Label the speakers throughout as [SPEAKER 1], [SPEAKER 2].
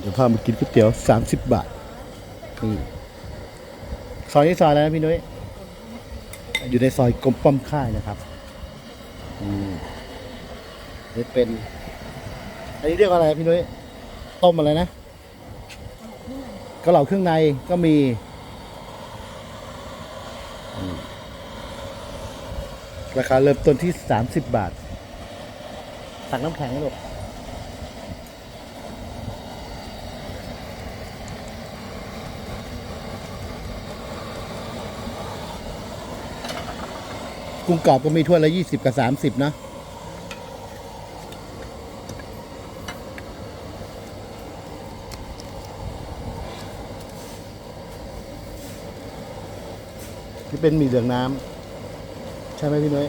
[SPEAKER 1] เดี๋ยวพามากินก๋วยเตี๋ยวสามสิบบาทซอยนี้ซอยอะไรนะพี่นุ้ย อยู่ในซอยกรมป้อมค่ายนะครับอืมนี่เป็น อันนี้เรียกว่าอะไรพี่นุ้ย ต้มอะไรนะกระเหล่าเครื่องในก็มีราคาเริ่มต้นที่สามสิบบาทตักน้ำแข็งลูก กุ้งกรอบก็มีถ้วยละยี่สิบกับสามสิบนะที่เป็นหมี่เหลืองน้ำใช่ไหมพี่น้อย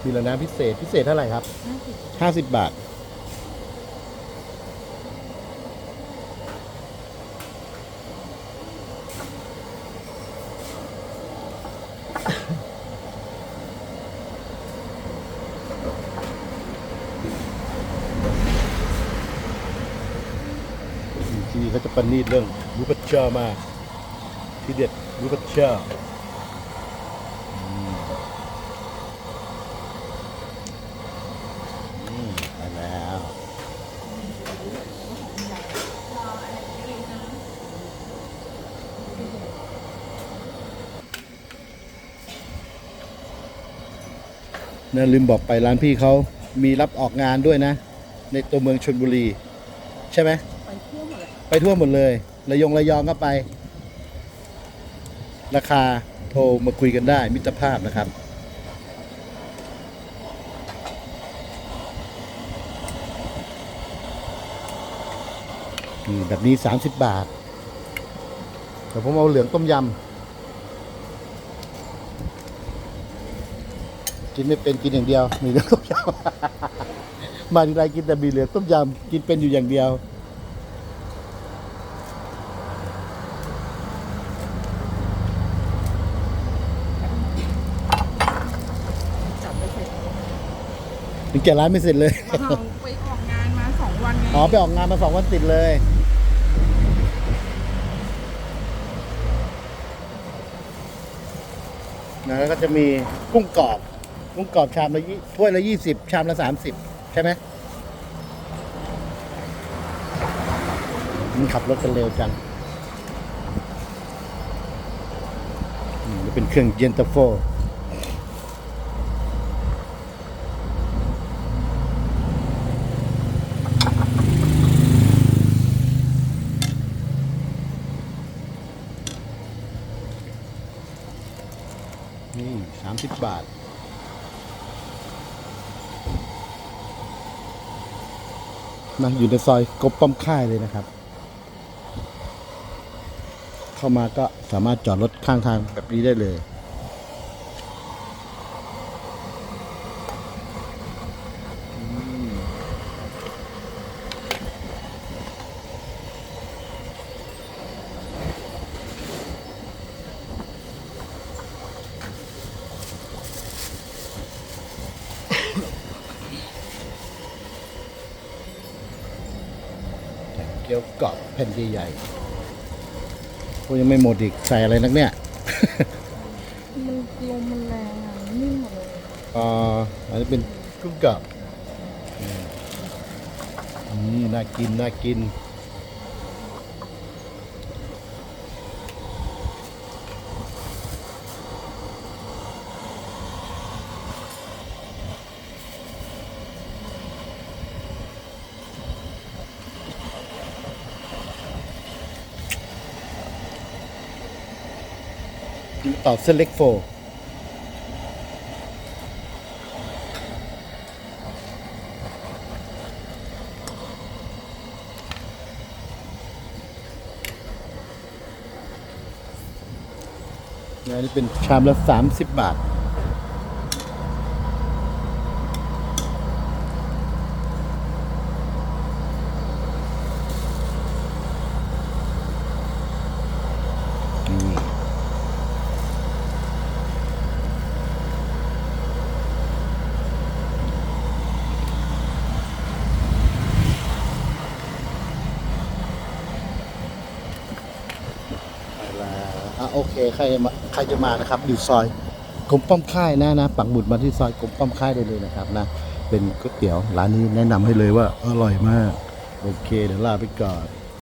[SPEAKER 1] หมี่เหลืองน้ำพิเศษพิเศษเท่าไหร่ครับห้าสิบบาท เขาจะประณีตเรื่องรูปเชอร์มากที่เด็ดรูปเชอร์อืมอืมไปแล้วนะลืมบอกไปร้านพี่เขามีรับออกงานด้วยนะ ในตัวเมืองชนบุรี ใช่ไหม
[SPEAKER 2] ไปทั่วหมดเลย
[SPEAKER 1] ระยงระยองก็ไป ราคาโทรมาคุยกันได้ มิตรภาพนะครับ แบบนี้ 30 บาทแต่ผมเอาเหลืองต้มยำ กินไม่เป็นกินอย่างเดียว มีเหลืองต้มยำ มาทีไรกินแต่มีเหลืองต้มยำ กินเป็นอยู่อย่างเดียว
[SPEAKER 2] จับไปเสร็จ
[SPEAKER 1] ถึง แก่ร้านไม่เสร็จเลย
[SPEAKER 2] เราไปออกงานมาสองวันไง
[SPEAKER 1] อ๋อไปออกงานมาสองวันติดเลย นะแล้วก็จะมีกุ้งกรอบ กุ้งกรอบชามละยี่ถ้วยละยี่สิบชามละสามสิบใช่ไหมมันขับรถกันเร็วจังอืมนี่เป็นเครื่องเย็นตาโฟ นี่สามสิบบาท นะอยู่ในซอยกบป้อมค่ายเลยนะครับ เข้ามาก็สามารถจอดรถข้างทางแบบนี้ได้เลย เกี๊ยวกรอบแผ่นใหญ่ๆพวกยังไม่หมดอีกใส่อะไรนักเนี่ย
[SPEAKER 2] มันลมมันแรงอะนิ่มหมดเลย
[SPEAKER 1] อ่าอันนี้เป็นกุ้งกรอบอืมอืมน่ากินน่ากิน ตอบเส้นเล็กโฟนี่เป็นชามละ 30 บาท เคใครมาใครจะมานะครับ อยู่ซอยกรมป้อมค่ายนะนะปักหมุดมาที่ซอยกรมป้อมค่ายได้เลยนะครับนะเป็นก๋วยเตี๋ยวร้านนี้แนะนำให้เลยว่าอร่อยมาก โอเคเดี๋ยวลาไปก่อน